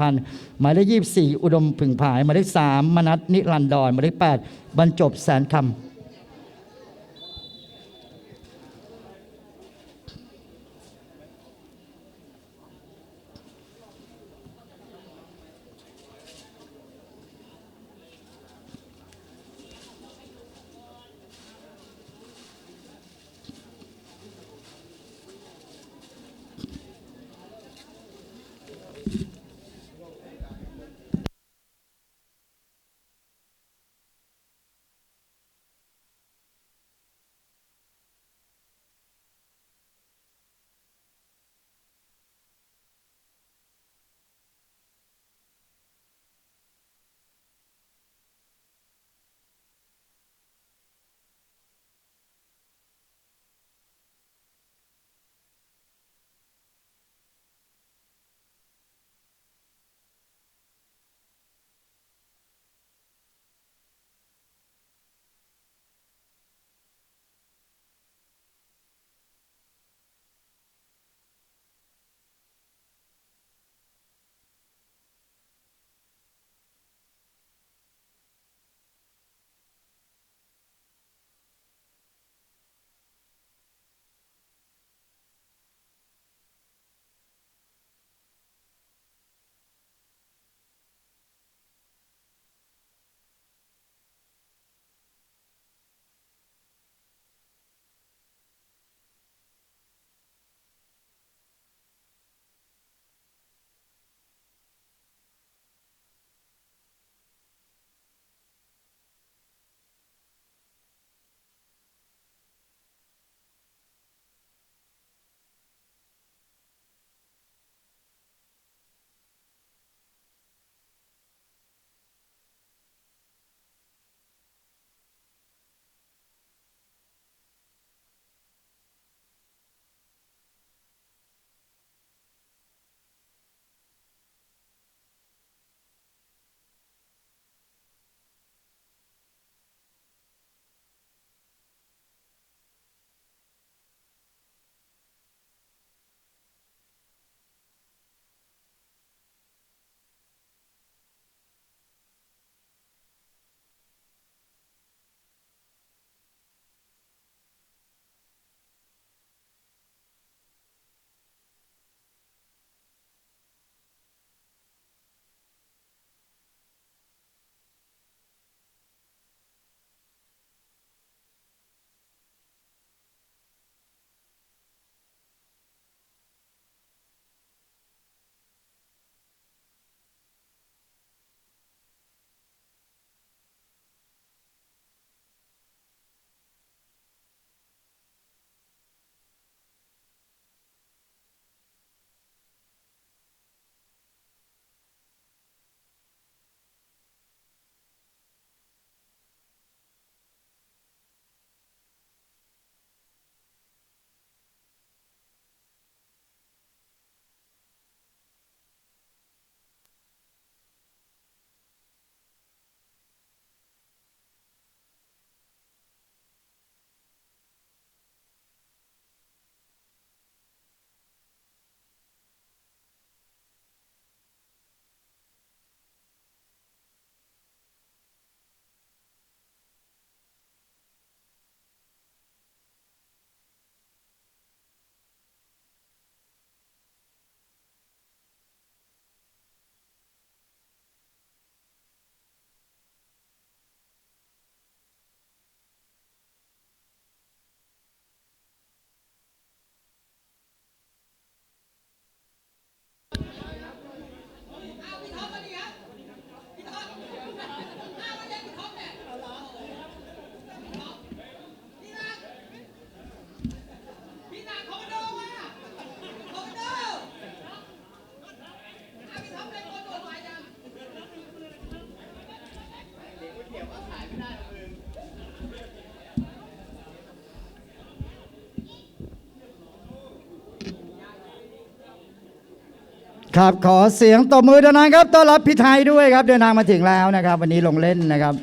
พันธ์หมายเลขยี่สี่อุดมผึ่งผายหมายเลขสามมนัสนิรันดรหมายเลขแปดบรรจบแสนคำ ครับขอเสียงตบมือดังๆครับต้อนรับพี่ไทยด้วยครับเดินทางมาถึงแล้วนะครับ วันนี้ลงเล่นนะครับ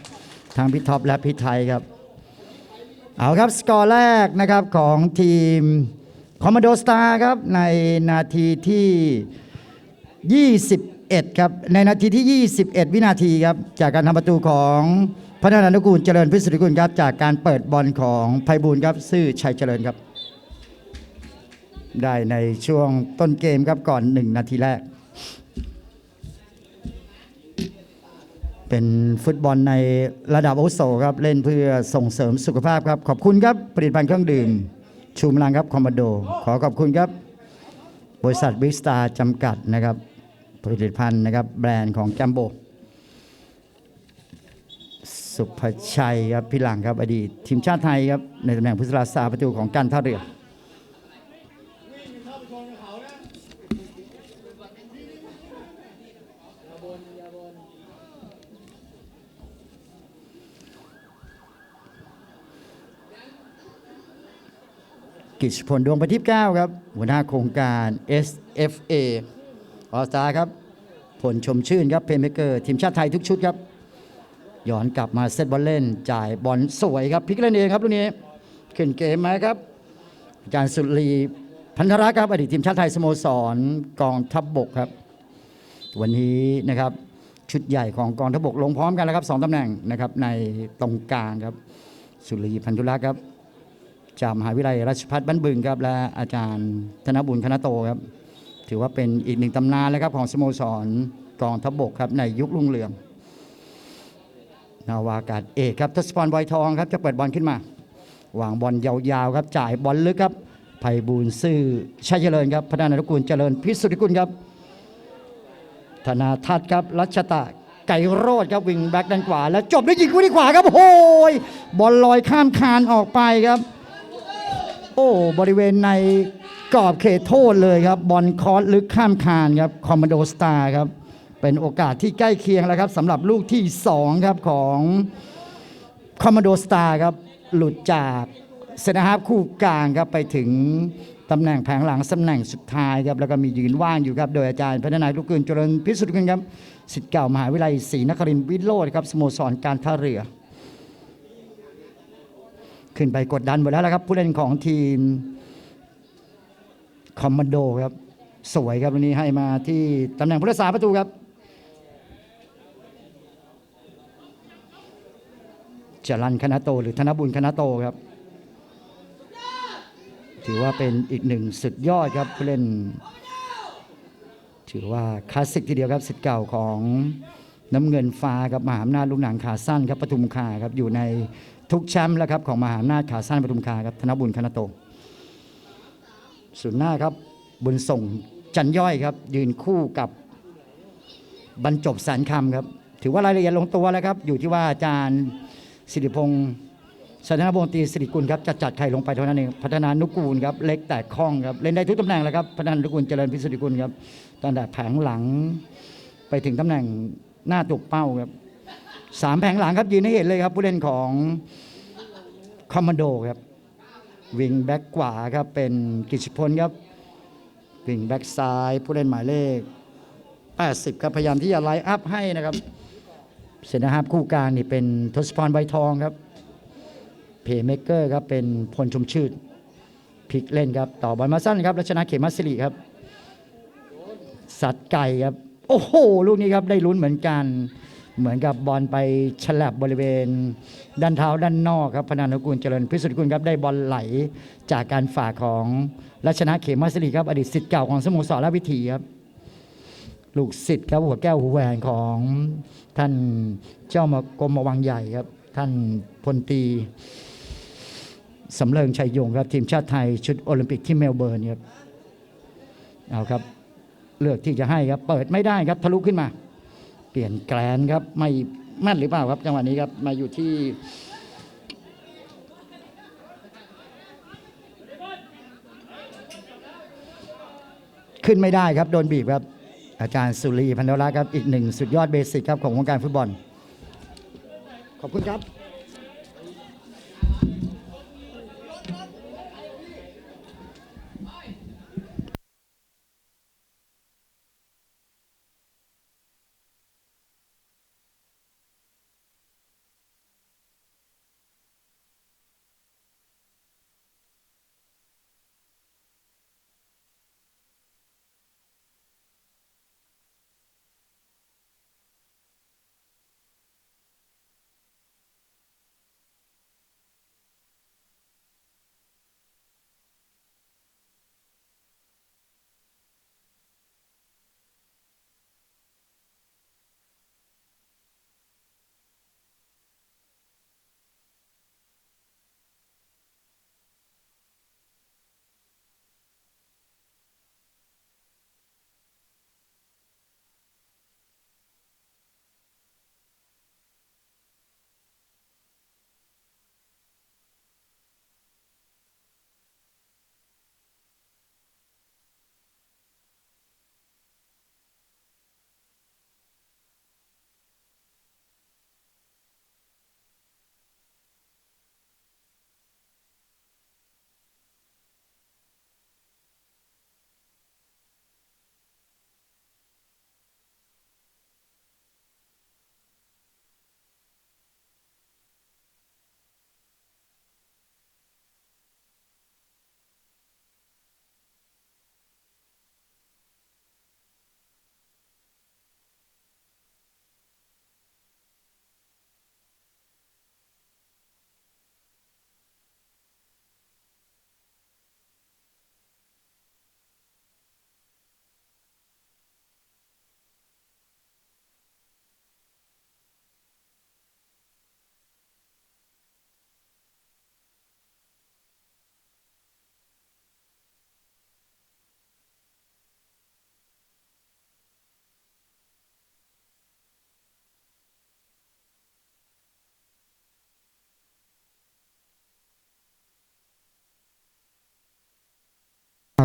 ทางพี่ท็อปและพี่ไทยครับ เอาครับสกอร์แรกนะครับของทีมคอมมานโดสตาร์ครับในนาทีที่ 21 ครับ ในนาทีที่ 21 วินาทีครับ จากการทำประตูของพัฒนานุกูลเจริญพิสุทธิกุลครับ จากการเปิดบอลของไพบูลครับ ซื่อชัยเจริญครับ ได้ในช่วงต้นเกมครับก่อน 1 นาทีแรก เป็นฟุตบอลในระดับโอโสครับ เล่นเพื่อส่งเสริมสุขภาพครับ ขอบคุณครับ ผลิตภัณฑ์เครื่องดื่ม ชูมลังครับคอมมานโด ขอขอบคุณครับ บริษัทวิสตาจำกัดนะครับ ผลิตภัณฑ์นะครับ แบรนด์ของแจมโบสุภชัยครับพี่หลังครับ อดีตทีมชาติไทยครับ ในตำแหน่งผู้สลาสาประตูของการท่าเรือ กิจพลดวงประทีปเก้าครับ หัวหน้าโครงการ SFA ออสตาครับ ผลชมชื่นครับเพลเมเกอร์ทีมชาติไทยทุกชุดครับย้อนกลับมาเซตบอลเล่น จ่ายบอลสวยครับพลิกเล่นเองครับลูกนี้ขึ้นเกมไหมครับอาจารย์สุรีพันธรักครับอดีตทีมชาติไทยสโมสรกองทัพบบกครับ วันนี้นะครับชุดใหญ่ของกองทัพบกลงพร้อมกันแล้วครับสองตำแหน่งนะครับในตรงกลางครับ สุรีพันธุรักษ์ครับ จากมหาวิทยาลัยราชภัฏบ้านบึงครับและอาจารย์ธนบุญคณะโตครับถือว่าเป็นอีกหนึ่งตำนานเลยครับของสโมสรกองทัพบกครับในยุครุ่งเรือง นาวากาศเอกครับทศพรบอยทองครับจะเปิดบอลขึ้นมาวางบอลยาวๆครับจ่ายบอลลึกครับไพบูลซื่อชัยเจริญครับพระนานุกูลเจริญพิสุทธิกุลครับ ธนาทัศครับรัชตะไก่โรดครับวิ่งแบ็กด้านขวาแล้วจบด้วยยิงคู่ที่ขวาครับโอ้ยบอลลอยข้ามคานออกไปครับ โอ้บริเวณในกรอบเขตโทษเลยครับ บอลคอร์สลึกข้ามคานครับคอมมานโดสตาร์ครับเป็นโอกาสที่ใกล้เคียงแล้วครับสำหรับลูกที่ 2 ครับของคอมมานโดสตาร์ครับหลุดจากเซนฮาร์ฟคู่กลางครับไปถึงตำแหน่งแผงหลังตำแหน่งสุดท้ายครับแล้วก็มียืนว่างอยู่ครับ โดยอาจารย์พัฒนาลูกเกินเจริญพิสุทธิ์กุลครับสิทธิ์เก่ามหาวิทยาลัยศรีนครินทร์วิโรจน์ครับสโมสรการท่าเรือ ขึ้นไปกดดันหมดแล้วละครับ ผู้เล่นของทีมคอมมานโดครับ สวยครับวันนี้ให้มาที่ตำแหน่งผู้รักษาประตูครับจรันคณะโต หรือธนบุญคณะโตครับ ถือว่าเป็นอีกหนึ่งสุดยอดครับผู้เล่น ถือว่าคลาสสิกทีเดียวครับสิทธิ์เก่าของน้ำเงินฟ้ากับมหาอำนาจลูกหนังขาสั้นครับปทุมคาครับอยู่ใน ทุกแชมป์แล้วครับของมหาอำนาจขาสั้นปทุมคาครับธนบุญคณะโตส่วนหน้าครับบุญส่งจันย่อยครับ ยืนคู่กับบรรจบแสนคำครับ ถือว่ารายละเอียดลงตัวแล้วครับ อยู่ที่ว่าอาจารย์สิริพงศ์สนทนบงตีสิริกุลครับจะจัดใครลงไปเท่านั้นเองพัฒนานุกูลครับเล็กแต่คล่องครับเล่นได้ทุกตำแหน่งแล้วครับพัฒนานุกูลเจริญพิสุทธิกุลครับตั้งแต่แผงหลังไปถึงตำแหน่งหน้าตุกเป้าครับ สามแผงหลังครับยืนให้เห็นเลยครับ ผู้เล่นของคอมมานโดครับวิงแบ็กขวาครับเป็นกิจพลครับวิงแบ็กซ้ายผู้เล่นหมายเลข 80 ครับพยายามที่จะไลน์อัพให้นะครับเซนนะครับคู่กลางนี่เป็นทศพรใบทองครับเพย์เมเกอร์ครับเป็นพลชมชื่นพลิกเล่นครับ ต่อบอลมาสั้นครับรัชนาเขมมัสิริครับ สัตว์ไก่ครับ โอ้โห ลูกนี้ครับได้ลุ้นเหมือนกัน เหมือนกับบอลไปฉลับบริเวณ ด้านเท้าด้านนอกครับพนันกุลเจริญพิสุทธิ์กุลครับได้บอลไหลจากการฝากของรัชนาเขมมัสิริครับ อดีตสิทธิ์เก่าของสโมสรราชวิถีครับ ลูกศิษย์ครับหัวแก้วหัวแหวนของท่านเจ้ามากรมวังใหญ่ครับ ท่านพลตีสำเริงชัยยงครับทีมชาติไทยชุดโอลิมปิกที่เมลเบิร์นครับเอาครับ เลือกที่จะให้ครับ เปิดไม่ได้ครับทะลุขึ้นมา ปลี่ยนแกลนครับ ไม่แม่นหรือเปล่าครับจังหวะนี้ครับมาอยู่ที่ขึ้นไม่ได้ครับ โดนบีบครับ อาจารย์สุรีพันธรักษ์ครับ อีกหนึ่งสุดยอดเบสิกครับ ของวงการฟุตบอล ขอบคุณครับ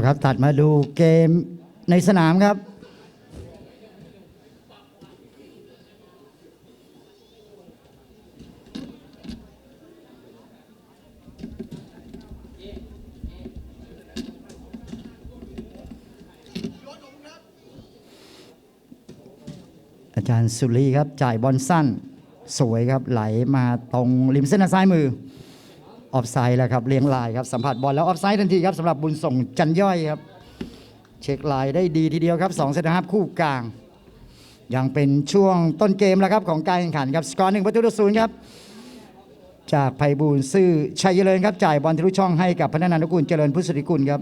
ครับตัดมาดูเกมในสนามครับ อาจารย์สุรีครับ จ่ายบอลสั้น สวยครับไหลมาตรงริมเส้นทางซ้ายมือ ออฟไซด์แล้วครับเลี้ยงลายครับสัมผัสบอลแล้วออฟไซด์ทันทีครับสำหรับบุญส่งจันย่อยครับ เช็คลายได้ดีทีเดียวครับ2เซนต์ฮาฟคู่กลาง ยังเป็นช่วงต้นเกมแล้วครับของการแข่งขันครับสกอร์หนึ่งประตูต่อศูนย์ครับจากไพบูลซื่อชัยเจริญครับจ่ายบอลทะลุช่องให้กับพนันันทกุลเจริญพุทธสุริกุลครับ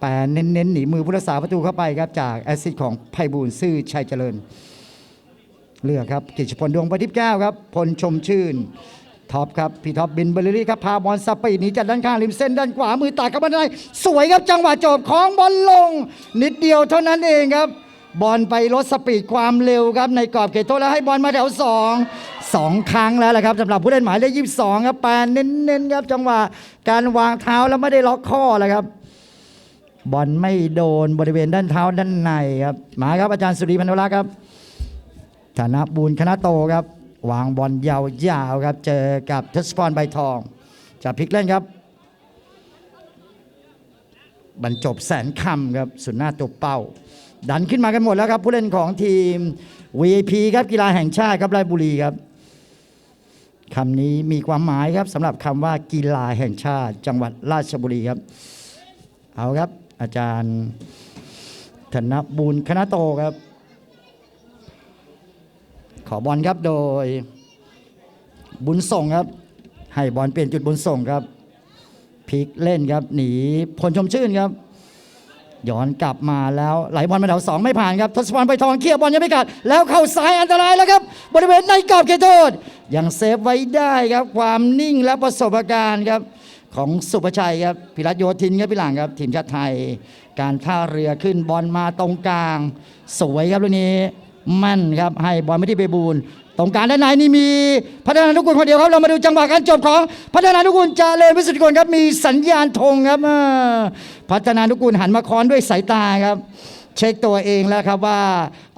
แปรเน้นๆหนีมือผู้รักษาประตูเข้าไปครับจากแอสซิสต์ของไพบูลซื่อชัยเจริญเลือกครับกิจพลดวงประทิพย์แก้วครับพลชมชื่น ท็อปครับพี่ท็อปบินเบลลี่ครับพาบอลสปีดหนีจากด้านข้างริมเส้นด้านขวามือตัดกับบันไดสวยครับจังหวะจบของบอลลง นิดเดียวเท่านั้นเองครับ บอลไปลดสปีดความเร็วครับในกรอบเขตโทษแล้วให้บอลมาแถวสองสองครั้งแล้วแหละครับสำหรับผู้เล่นหมายเลขยี่สิบสองครับแปนเน้นๆครับจังหวะการวางเท้าแล้วไม่ได้ล็อกข้อเลยครับบอลไม่โดนบริเวณด้านเท้าด้านในครับมาครับอาจารย์สุริพันธุรักษ์ครับธนะบูรณ์คณะโตครับ วางบอลยาวๆครับ เจอกับทศพรใบทองจะพลิกเล่นครับ บรรจบแสนคำครับสุดหน้าตัวเป้า ดันขึ้นมากันหมดแล้วครับ ผู้เล่นของทีม VIP ครับกีฬาแห่งชาติครับราชบุรีครับคำนี้มีความหมายครับสำหรับคำว่ากีฬาแห่งชาติ จังหวัดราชบุรีครับ เอาครับ อาจารย์ธนบูรณ์คณะโตครับ ขอบอลครับโดย บุญส่งครับ ให้บอลเปลี่ยนจุดบุญส่งครับพลิกเล่นครับ หนีพลชมชื่นครับย้อนกลับมาแล้วไหลบอลมาแถวสองไม่ผ่านครับทศพรไปทองเคลียร์บอลยังไม่กัดแล้วเข้าซ้ายอันตรายแล้วครับ บริเวณในกรอบเขตโทษยังเซฟไว้ได้ครับ ความนิ่งและประสบการณ์ครับ ของสุภชัยครับพิรัตโยธินครับพี่หลังครับ ทีมชาติไทย การท่าเรือขึ้นบอลมาตรงกลาง สวยครับลูกนี้ มั่นครับให้บอลไม่ที่เบบูลตรงกลางด้านในนี่มีพัฒนานุกุลคนเดียวครับเรามาดูจังหวะการจบของพัฒนานุกุลจาเลนวิสุทธิกุลครับมีสัญญาณธงครับพัฒนานุกุลหันมาค้อนด้วยสายตาครับ เช็คตัวเองแล้วครับว่า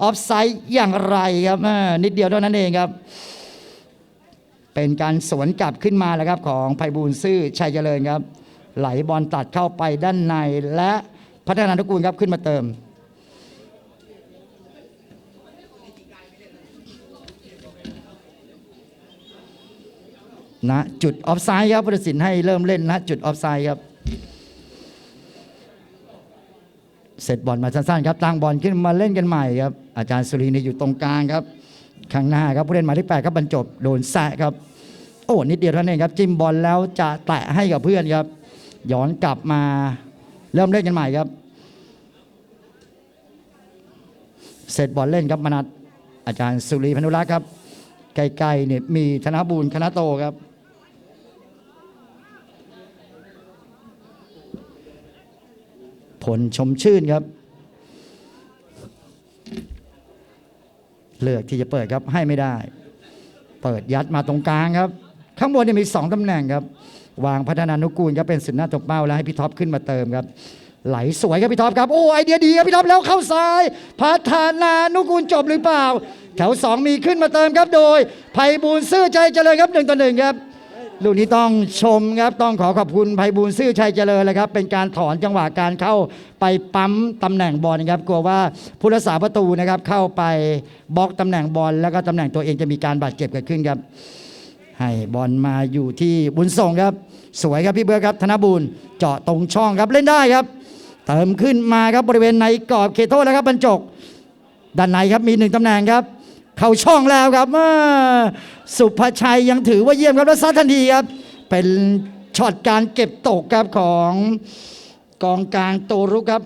ออฟไซด์อย่างไรครับนิดเดียวเท่านั้นเองครับ เป็นการสวนกลับขึ้นมาแล้วครับของไพบูลซื่อชัยเจริญครับ ไหลบอลตัดเข้าไปด้านในและพัฒนานุกูลครับขึ้นมาเติม ณจุดออฟไซด์ครับผู้ตัดสินให้เริ่มเล่นณจุดออฟไซด์ครับเสร็จบอลมาสั้นๆครับตั้งบอลขึ้นมาเล่นกันใหม่ครับอาจารย์สุรีนี่อยู่ตรงกลางครับข้างหน้าครับผู้เล่นหมายเลขแปดครับบรรจบโดนแซะครับ โอ้นิดเดียวเท่านั้นเองครับจิ้มบอลแล้วจะแตะให้กับเพื่อนครับ ย้อนกลับมาเริ่มเล่นกันใหม่ครับ เสร็จบอลเล่นครับมนัดอาจารย์สุรีพนุรักษ์ครับไกลๆเนี่ยมีธนบูรณ์คณะโตครับ ผลชมชื่นครับ เลือกที่จะเปิดครับให้ไม่ได้ เปิดยัดมาตรงกลางครับ ข้างบนเนี่ยมีสองตำแหน่งครับ วางพัฒนานุกูลครับเป็นสุดหน้าตบเป้าแล้วให้พี่ท็อปขึ้นมาเติมครับไหลสวยครับพี่ท็อปครับโอ้ไอเดียดีครับพี่ท็อปแล้วเข้าซ้ายพัฒนานุกูลจบหรือเปล่า แถวสองมีขึ้นมาเติมครับโดยไพบูลซื่อใจเจริญครับหนึ่งต่อหนึ่งครับ ลูกนี้ต้องชมครับต้องขอขอบคุณไพบูลซื่อชัยเจริญเลยครับ เป็นการถอนจังหวะการเข้าไปปั๊มตำแหน่งบอลนะครับ กลัวว่าผู้รักษาประตูนะครับเข้าไปบล็อกตำแหน่งบอลแล้วก็ตำแหน่งตัวเองจะมีการบาดเจ็บเกิดขึ้นครับ ให้บอลมาอยู่ที่บุญส่งครับ สวยครับพี่เบิร์ครับ ธนบุญเจาะตรงช่องครับเล่นได้ครับ เติมขึ้นมาครับบริเวณในกรอบเขตโทษแล้วครับบรรจกด้านในครับมีหนึ่งตำแหน่งครับ เข้าช่องแล้วครับอ่าสุภชัยยังถือว่าเยี่ยมครับแล้วซัดทันทีครับ เป็นช็อตการเก็บตกครับของกองกลางโตรุกครับ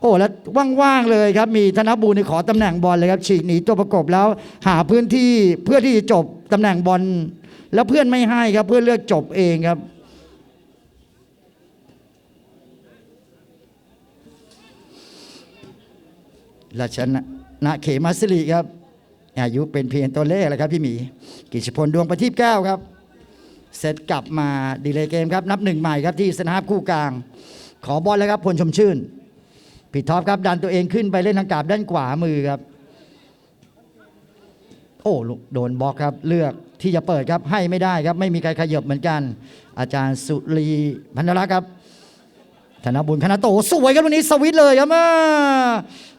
โอ้แล้วว่างๆเลยครับ มีธนบูรณ์นี่ขอตำแหน่งบอลเลยครับฉีกหนีตัวประกบแล้ว หาพื้นที่เพื่อที่จะจบตำแหน่งบอลแล้วเพื่อนไม่ให้ครับ เพื่อนเลือกจบเองครับราชนะเขมาสิริครับ อายุเป็นเพียงตัวเลขแหละครับพี่หมีกิจพลดวงประทีปแก้วครับ เสร็จกลับมาดีเลยเกมครับ นับหนึ่งใหม่ครับที่สนามคู่กลาง ขอบอลเลยครับพลชมชื่นผิดท็อปครับดันตัวเองขึ้นไปเล่นทางกาบด้านขวามือครับ โอ้โดนบล็อกครับ เลือกที่จะเปิดครับให้ไม่ได้ครับ ไม่มีใครขยับเหมือนกัน อาจารย์สุรีพันธรักษ์ครับ ธนบุญคณะโตสวยกันวันนี้สวิตเลยครับอ่า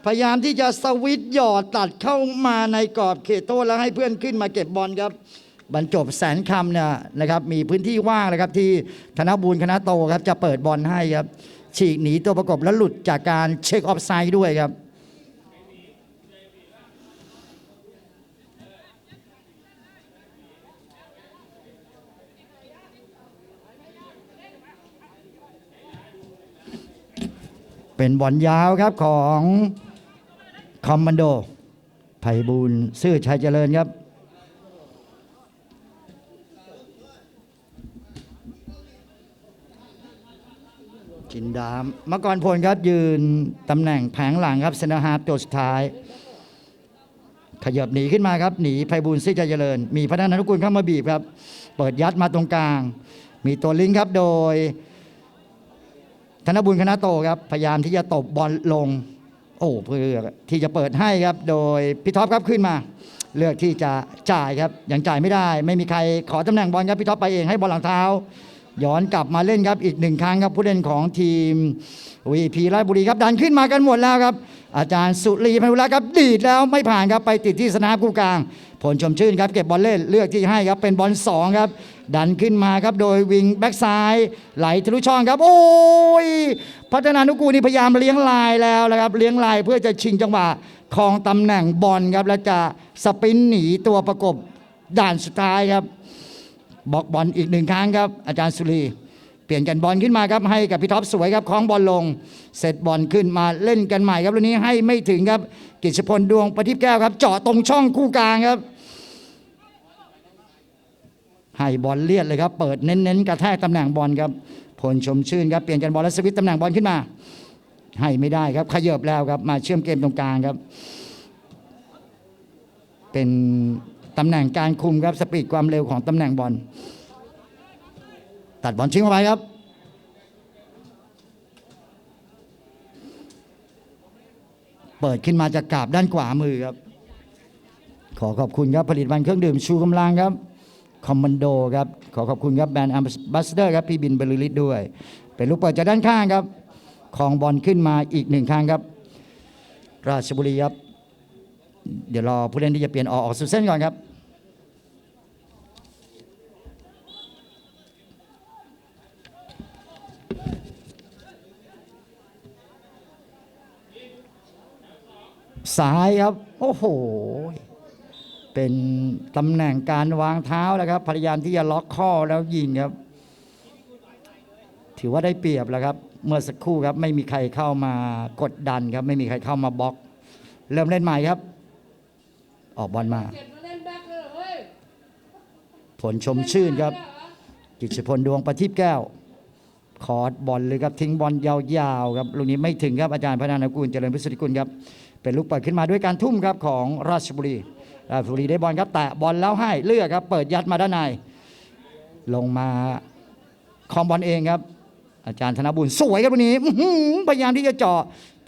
พยายามที่จะสวิตหยอดตัดเข้ามาในกรอบเขตโทษแล้วให้เพื่อนขึ้นมาเก็บบอลครับบรรจบแสนคำเนี่ยนะครับมีพื้นที่ว่างเลยครับที่ธนบุญคณะโตครับจะเปิดบอลให้ครับฉีกหนีตัวประกบแล้วหลุดจากการเช็คออฟไซด์ด้วยครับ เป็นบอลยาวครับของคอมมานโดไพบูลซื่อชัยเจริญครับจินดามมกรพลครับยืนตำแหน่งแผงหลังครับเซนอร์ฮาร์ฟตัวสุดท้าย ขยับหนีขึ้นมาครับหนีไพบูลซื่อชัยเจริญ มีพัฒนานุกุลเข้ามาบีบครับ เปิดยัดมาตรงกลาง มีตัวลิงก์ครับโดย ธนบุญคณะโตครับพยายามที่จะตบบอลลง โอ้เพื่อที่จะเปิดให้ครับ โดยพี่ท็อปครับขึ้นมา เลือกที่จะจ่ายครับยังจ่ายไม่ได้ ไม่มีใครขอตำแหน่งบอลครับพี่ท็อปไปเองให้บอลหลังเท้า ย้อนกลับมาเล่นครับอีกหนึ่งครั้งครับผู้เล่นของทีมวีพีราชบุรีครับดันขึ้นมากันหมดแล้วครับ อาจารย์สุรีพันธุระครับดีดแล้วไม่ผ่านครับไปติดที่สนามคู่กลาง ผลชมชื่นครับเก็บบอลเล่นเลือกที่ให้ครับเป็นบอลสองครับดันขึ้นมาครับโดยวิงแบ็กซ้ายไหลทะลุช่องครับ โอ้ย พัฒนานุกูลนี่พยายามเลี้ยงลายแล้วนะครับเลี้ยงลายเพื่อจะชิงจังหวะครองตำแหน่งบอลครับ แล้วจะสปินหนีตัวประกบด่านสุดท้ายครับบอกบอลอีกหนึ่งครั้งครับ อาจารย์สุรีเปลี่ยนกันบอลขึ้นมาครับให้กับพี่ท็อปสวยครับคล้องบอลลง เสร็จบอลขึ้นมาเล่นกันใหม่ครับลูกนี้ให้ไม่ถึงครับกิจพลดวงประทิพแก้วครับ เจาะตรงช่องคู่กลางครับ ให้บอลเลียดเลยครับเปิดเน้นๆกระแทกตำแหน่งบอลครับพลชมชื่นครับเปลี่ยนกันบอลแล้วสวิตช์ตำแหน่งบอลขึ้นมา ให้ไม่ได้ครับขยบแล้วครับมาเชื่อมเกมตรงกลางครับ เป็นตำแหน่งการคุมครับสปีดความเร็วของตำแหน่งบอลตัดบอลชิงเข้าไปครับเปิดขึ้นมาจากกราบด้านขวามือครับ ขอขอบคุณครับผลิตภัณฑ์เครื่องดื่มชูกำลังครับ คอมมานโดครับ ขอขอบคุณครับแบรนด์อัมบัสเดอร์ครับ พี่บินบรรลือฤทธิ์ด้วย เป็นลูกเปิดจากด้านข้างครับ ของบอลขึ้นมาอีกหนึ่งครั้งครับ ราชบุรีครับ เดี๋ยวรอผู้เล่นที่จะเปลี่ยนออกออกสู่เส้นก่อนครับซ้ายครับ โอ้โห เป็นตำแหน่งการวางเท้าแล้วครับ พยายามที่จะล็อกข้อแล้วยิงครับ ถือว่าได้เปรียบแล้วครับ เมื่อสักครู่ครับ ไม่มีใครเข้ามากดดันครับ ไม่มีใครเข้ามาบล็อก เริ่มเล่นใหม่ครับ ออกบอลมาเจ็ดมาเล่นแบ็คเลยเหรอเฮ้ยผลชมชื่นครับ กิจพลดวงประทีปแก้วคอร์ดบอลเลยครับทิ้งบอลยาวๆครับลูกนี้ไม่ถึงครับอาจารย์พนานุกูลเจริญพิสุทธิกุลครับเป็นลูกเปิดขึ้นมาด้วยการทุ่มครับของราชบุรี ราชบุรีได้บอลครับแตะบอลแล้วให้เลือกครับ เปิดยัดมาด้านใน ลงมาคอมบอลเองครับ อาจารย์ธนบุญสวยครับวันนี้พยายามที่จะเจาะ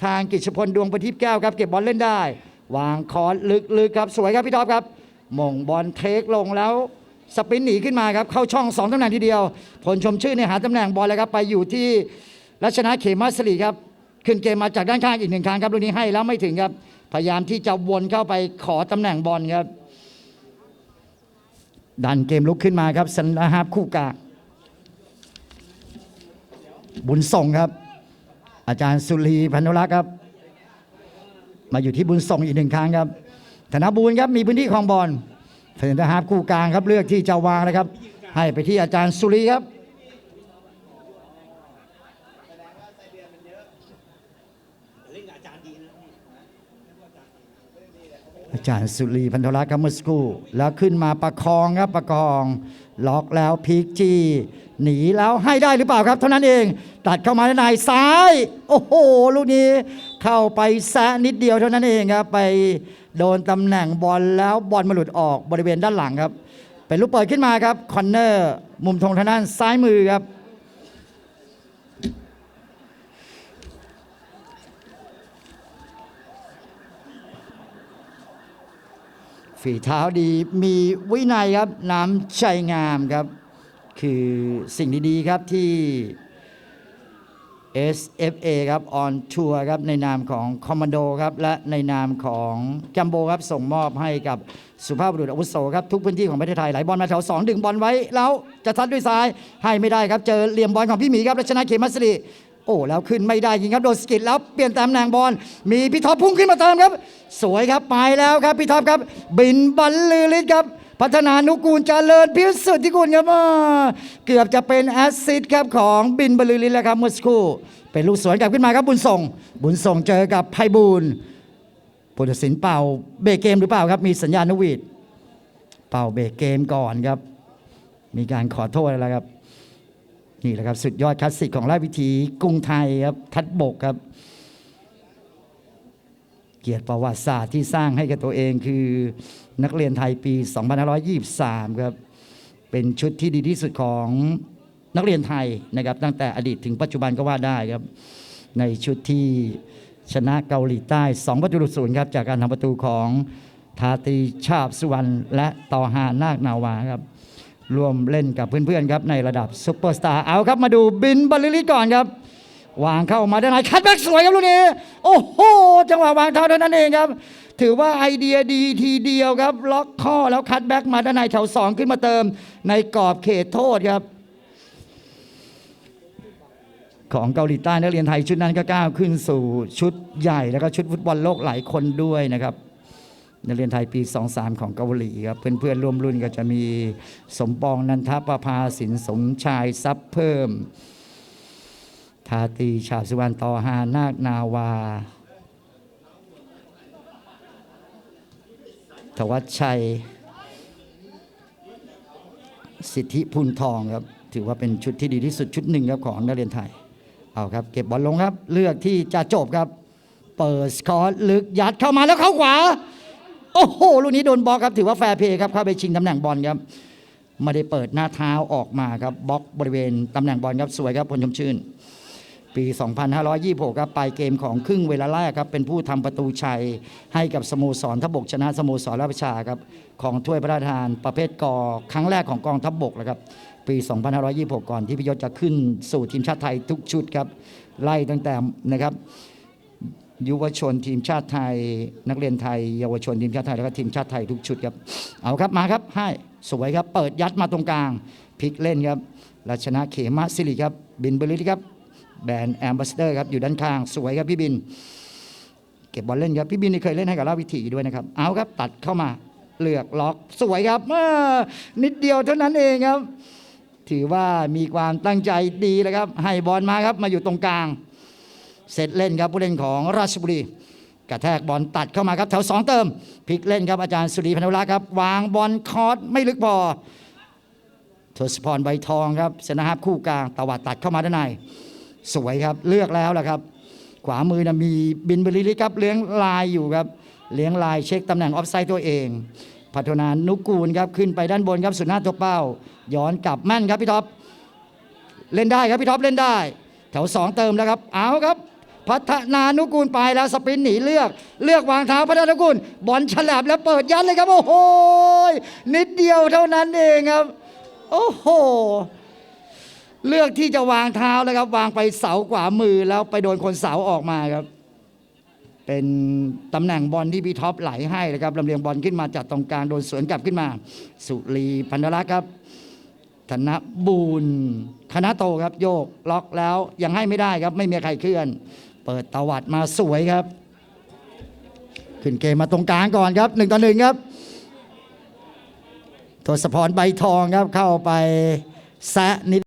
ทางกิจพลดวงประทีปแก้วครับเก็บบอลเล่นได้ วางคอร์ดลึกๆครับสวยครับพี่ท็อปครับมงบอลเทคลงแล้วสปินหนีขึ้นมาครับเข้าช่องสองตำแหน่งทีเดียว ผลชมชื่อในหาตำแหน่งบอลเลยครับไปอยู่ที่รัชนะเขมาสลีครับขึ้นเกมมาจากด้านข้างอีกหนึ่งครั้งครับลูกนี้ให้แล้วไม่ถึงครับ พยายามที่จะวนเข้าไปขอตำแหน่งบอลครับ ดันเกมลุกขึ้นมาครับสันนาฮาบคู่กลางบุญส่งครับ อาจารย์สุรีพันธุรักษ์ครับ มาอยู่ที่บุญส่งอีกหนึ่งครั้งครับธนบูรณ์ครับมีพื้นที่ของบอลเซนเตอร์ฮาร์ฟคู่กลางครับเลือกที่จะวางนะครับ ให้ไปที่อาจารย์สุรีครับอาจารย์ อาจารย์สุรีพันธุรักษ์ครับเมื่อสักครู่แล้วขึ้นมาประคองครับประคอง ล็อกแล้วพีกจีหนีแล้วให้ได้หรือเปล่าครับ เท่านั้นเอง ตัดเข้ามาในซ้าย โอ้โหลูกนี้เข้าไปแซะนิดเดียวเท่านั้นเองครับไปโดนตำแหน่งบอลแล้วบอลมาหลุดออกบริเวณด้านหลังครับ เป็นลูกเปิดขึ้นมาครับคอนเนอร์มุมธงทางด้านซ้ายมือครับ ฝีเท้าดีมีวินัยครับน้ำใจงามครับ คือสิ่งดีๆครับที่ SFA ครับออนทัวร์ครับในนามของคอมมานโดครับและในนามของแกมโบครับส่งมอบให้กับสุภาพบุรุษอาวุโสครับทุกพื้นที่ของประเทศไทยไหลบอลมาแถวสองดึงบอลไว้ แล้วจะทัดด้วยซ้ายให้ไม่ได้ครับ เจอเหลี่ยมบอลของพี่หมีครับรัชนะเขมัสรี โอ้แล้วขึ้นไม่ได้ยิงครับโดนสกิดแล้วเปลี่ยนตำแหน่งบอลมีพี่ท็อปพุ่งขึ้นมาเติมครับ สวยครับไปแล้วครับพี่ท็อปครับ บินบอลลือฤทธิ์ครับ พัฒนานุกูลเจริญพิสุทธิกุลครับอ่าเกือบจะเป็นแอสซิสครับของบินบรรลือฤทธิ์แล้วครับเมื่อสักครู่เป็นลูกสวนกลับขึ้นมาครับบุญส่ง บุญส่งเจอกับไพบูลย์ผู้ตัดสินเป่าเบรกเกมหรือเปล่าครับ มีสัญญาณนวีดเป่าเบรกเกมก่อนครับ มีการขอโทษแล้วครับ นี่แหละครับ สุดยอดคลาสสิกของราชวิถีกรุงไทยครับ ทัดบกครับ เกียรติประวัติศาสตร์ที่สร้างให้กับตัวเองคือนักเรียนไทยปี 2523 ครับ เป็นชุดที่ดีที่สุดของนักเรียนไทยนะครับ ตั้งแต่อดีตถึงปัจจุบันก็ว่าได้ครับ ในชุดที่ชนะเกาหลีใต้ 2 ประตูศูนย์ครับ จากการทำประตูของทาตีชาบสุวรรณและต่อหานาคนาวาครับ ร่วมเล่นกับเพื่อนๆครับในระดับซุปเปอร์สตาร์เอาครับมาดูบินบรรลือฤทธิ์ก่อนครับ วางเข้ามาด้านในคัดแบ็กสวยครับลูกนี้ โอ้โห จังหวะวางเท้าเท่านั้นเองครับ ถือว่าไอเดียดีทีเดียวครับ ล็อกข้อแล้วคัดแบ็กมาด้านในแถวสองขึ้นมาเติม ในกรอบเขตโทษครับ ของเกาหลีใต้นักเรียนไทยชุดนั้นก็ก้าวขึ้นสู่ชุดใหญ่แล้วก็ชุดฟุตบอลโลกหลายคนด้วยนะครับ นักเรียนไทยปี 23 ของเกาหลีครับเพื่อนๆร่วมรุ่นก็จะมีสมปองนันทประภาสินสมชายทรัพย์เพิ่ม ทาตีชาสุวรรณต่อหานาคนาวาทวัชชัย สิทธิพุนทองครับถือว่าเป็นชุดที่ดีที่สุดชุดหนึ่งครับของนักเรียนไทย เอาครับ เก็บบอลลงครับ เลือกที่จะจบครับ เปิดสกอร์ลึกยัดเข้ามาแล้วเข้าขวา โอ้โห ลูกนี้โดนบล็อกครับ ถือว่าแฟร์เพย์ครับ เข้าไปชิงตำแหน่งบอลครับ ไม่ได้เปิดหน้าเท้าออกมาครับ บล็อกบริเวณตำแหน่งบอลครับ สวยครับพลชมชื่น ปี 2526 ครับ ปลายเกมของครึ่งเวลาแรกครับ เป็นผู้ทำประตูชัยให้กับสโมสรทัพบกชนะสโมสรราชชาครับ ของถ้วยพระราชทานประเภทกอครั้งแรกของกองทัพบกแล้วครับ ปี 2526 ก่อนที่พิยศจะขึ้นสู่ทีมชาติไทยทุกชุดครับ ไล่ตั้งแต่นะครับ ยุวชนทีมชาติไทย นักเรียนไทย เยาวชนทีมชาติไทยแล้วก็ทีมชาติไทยทุกชุดครับ เอาครับมาครับให้สวยครับ เปิดยัดมาตรงกลางพลิกเล่นครับราชนะเขมาสิริครับ บินบริษครับแบรนด์แอมบาสเดอร์ครับอยู่ด้านข้าง สวยครับพี่บิน เก็บบอลเล่นครับพี่บินนี่เคยเล่นให้กับราวิถีด้วยนะครับ เอาครับตัดเข้ามาเลือกล็อกสวยครับนิดเดียวเท่านั้นเองครับ ถือว่ามีความตั้งใจดีเลยครับ ให้บอลมาครับมาอยู่ตรงกลาง เสร็จเล่นครับผู้เล่นของราชบุรี กระแทกบอลตัดเข้ามาครับแถวสองเติมพลิกเล่นครับอาจารย์สุรีพันธุรักษ์ครับ วางบอลคอร์สไม่ลึกพอทศพรใบทองครับเซนาฮับคู่กลางตวัดตัดเข้ามาด้านใน สวยครับเลือกแล้วแหละครับ ขวามือนะมีบินบริลิครับเลี้ยงลายอยู่ครับเลี้ยงลายเช็คตำแหน่งออฟไซด์ตัวเองพัฒนานุกูลครับขึ้นไปด้านบนครับสุดหน้าตัวเป้า ย้อนกลับแม่นครับพี่ท็อปเล่นได้ครับพี่ท็อปเล่นได้ แถวสองเติมแล้วครับเอาครับ พัฒนานุกูลไปแล้วสปินหนีเลือก เลือกวางเท้าพัฒนานุกูลบอลฉลับแล้วเปิดยัดเลยครับ โอ้โหนิดเดียวเท่านั้นเองครับ โอ้โห เลือกที่จะวางเท้าแล้วครับ วางไปเสาขวามือแล้วไปโดนคนเสาออกมาครับ เป็นตำแหน่งบอลที่พี่ท็อปไหลให้นะครับลำเลียงบอลขึ้นมาจากตรงกลางโดนสวนกลับขึ้นมา สุรีพันธรักษ์ครับธนบูรณ์คณะโตครับโยกล็อกแล้วยังให้ไม่ได้ครับ ไม่มีใครเคลื่อน เปิดตวัดมาสวยครับ ขึ้นเกมมาตรงกลางก่อนครับหนึ่งต่อหนึ่งครับทศพรใบทองครับเข้าไปแซะนิด